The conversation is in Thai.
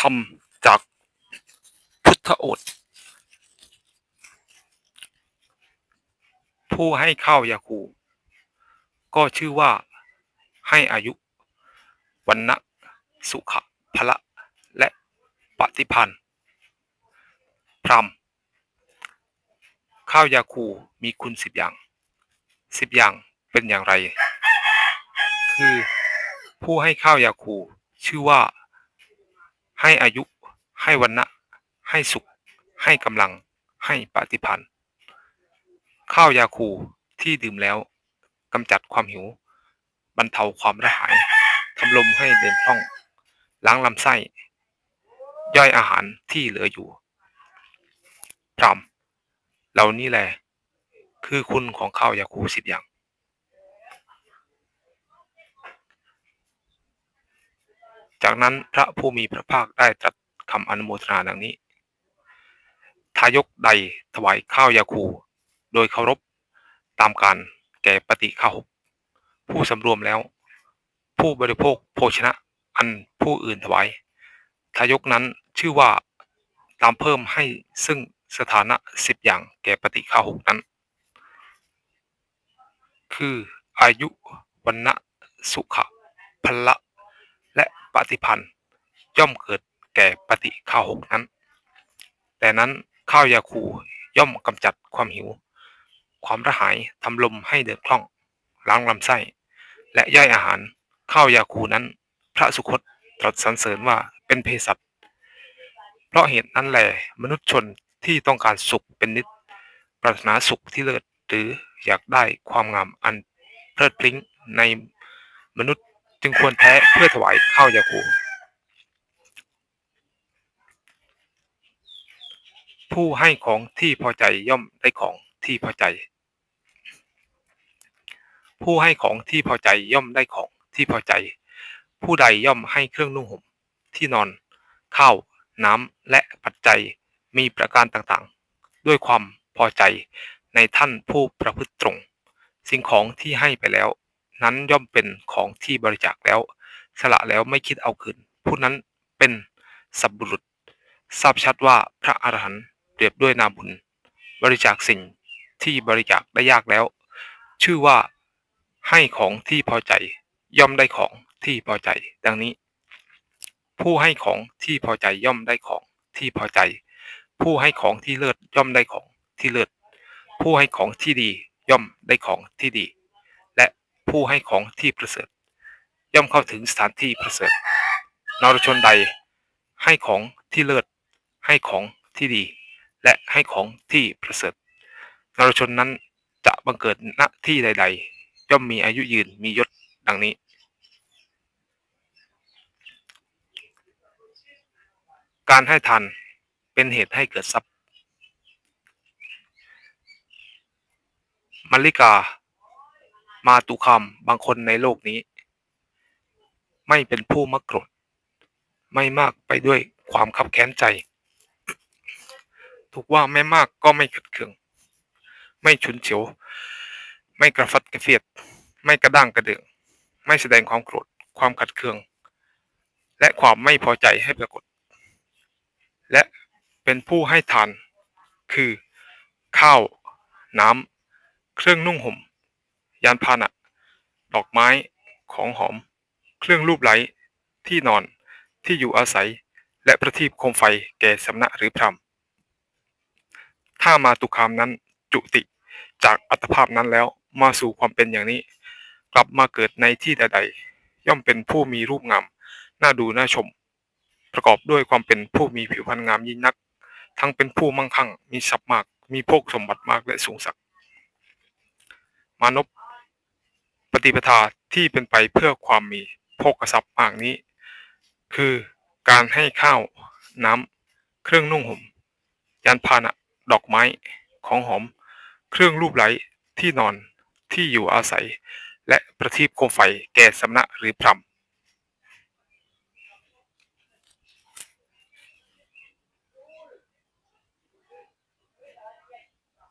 ทำจากพุทธโอษผู้ให้ข้าวยาคู ก็ชื่อว่าให้อายุวันนะสุขะพละและปฏิพันธ์พรมข้าวยาคูมีคุณสิบอย่างสิบอย่างเป็นอย่างไร คือผู้ให้ข้าวยาคูชื่อว่า ให้อายุ ให้วันนะให้สุข ให้กำลัง ให้ปฏิพันธ์ข้าวยาคูที่ดื่มแล้วกำจัดความหิว บรรเทาความระหายทำลมให้เดินคล่อง ล้างลำไส้ ย่อยอาหารที่เหลืออยู่พรหมเหล่านี้แหละคือคุณของข้าวยาคูสิบอย่าง จากนั้นพระผู้มีพระภาคได้ตรัสคำอนุโมทนาดังนี้ ทายกใดถวายข้าวยาคู โดยเคารพตามการแก่ปฏิฆาหกผู้สำรวมแล้ว ผู้บริโภคโภชนะอันผู้อื่นถวาย ทายกนั้นชื่อว่าตามเพิ่มให้ซึ่งสถานะสิบอย่างแก่ปฏิฆาหกนั้น คืออายุวันนะสุขะพละ ปฏิพันธ์ย่อมเกิดแก่ปฏิฆาวหกนั้น แต่นั้นข้าวยาคูย่อมกำจัดความหิว ความระหายทำลมให้เดินคล่อง ล้างลำไส้ และย่อยอาหารข้าวยาคูนั้น พระสุคตตรัสสรรเสริญว่าเป็นเภสัชเพราะเหตุนั้นแหลมนุษย์ชนที่ต้องการสุขเป็นนิจปรารถนาสุขที่เลิศหรืออยากได้ความงามอันเพลิดพลิ้งในมนุษย์ จึงควรแท้เพื่อถวายข้าวยาคู ผู้ให้ของที่พอใจย่อมได้ของที่พอใจ ผู้ให้ของที่พอใจย่อมได้ของที่พอใจ ผู้ใดย่อมให้เครื่องนุ่งห่มที่นอนข้าวน้ำและปัจจัยมีประการต่างๆ ด้วยความพอใจในท่านผู้ประพฤติตรง สิ่งของที่ให้ไปแล้ว นั้นย่อมเป็นของที่บริจาคแล้ว สละแล้วไม่คิดเอาคืน ผู้นั้นเป็นสัพบุรุษ ทราบชัดว่าพระอรหันต์เปรียบด้วยนามบุญ บริจาคสิ่งที่บริจาคได้ยากแล้ว ชื่อว่าให้ของที่พอใจ ย่อมได้ของที่พอใจ ดังนี้ ผู้ให้ของที่พอใจย่อมได้ของที่พอใจ ผู้ให้ของที่เลิศย่อมได้ของที่เลิศผู้ให้ของที่ดีย่อมได้ของที่ดี ผู้ให้ของที่ประเสริฐ ย่อมเข้าถึงสถานที่ประเสริฐนรชนใด ให้ของที่เลิศให้ของที่ดี และให้ของที่ประเสริฐนรชนนั้นจะบังเกิดณที่ใด ๆ ย่อมมีอายุยืนมียศดังนี้ การให้ทานเป็นเหตุให้เกิดทรัพย์ มัลลิกา มาตุคามบางคนในโลกนี้ ไม่เป็นผู้มักโกรธไม่มากไปด้วยความขับแค้นใจ ถูกว่าไม่มากก็ไม่ขัดเคือง ไม่ฉุนเฉียว ไม่กระฟัดกระเฟียด ไม่กระด้างกระเดือง ไม่แสดงความโกรธ ความขัดเคือง และความไม่พอใจให้ปรากฏ และเป็นผู้ให้ทาน คือ ข้าว น้ำ เครื่องนุ่งห่ม ยานพาหนะ ดอกไม้ ของหอม เครื่องรูปไหล ที่นอน ที่อยู่อาศัย และประทีปโคมไฟแก่สำนักหรือพรหมถ้ามาตุคามนั้นจุติจากอัตภาพนั้นแล้วมาสู่ความเป็นอย่างนี้ กลับมาเกิดในที่ใดๆย่อมเป็นผู้มีรูปงาม น่าดูน่าชม ประกอบด้วยความเป็นผู้มีผิวพรรณงามยิ่งนัก ทั้งเป็นผู้มั่งคั่ง มีทรัพย์มาก มีโภคสมบัติมากและสูงสัก มานพ ฏิปทาที่เป็นไปเพื่อความมีโภคทรัพย์มากนี้ คือการให้ข้าวน้ำเครื่องนุ่งห่มยานพาหนะดอกไม้ของหอม เครื่องรูปไหลที่นอนที่อยู่อาศัย และประทีปโคมไฟแก่สำนักหรือพรำ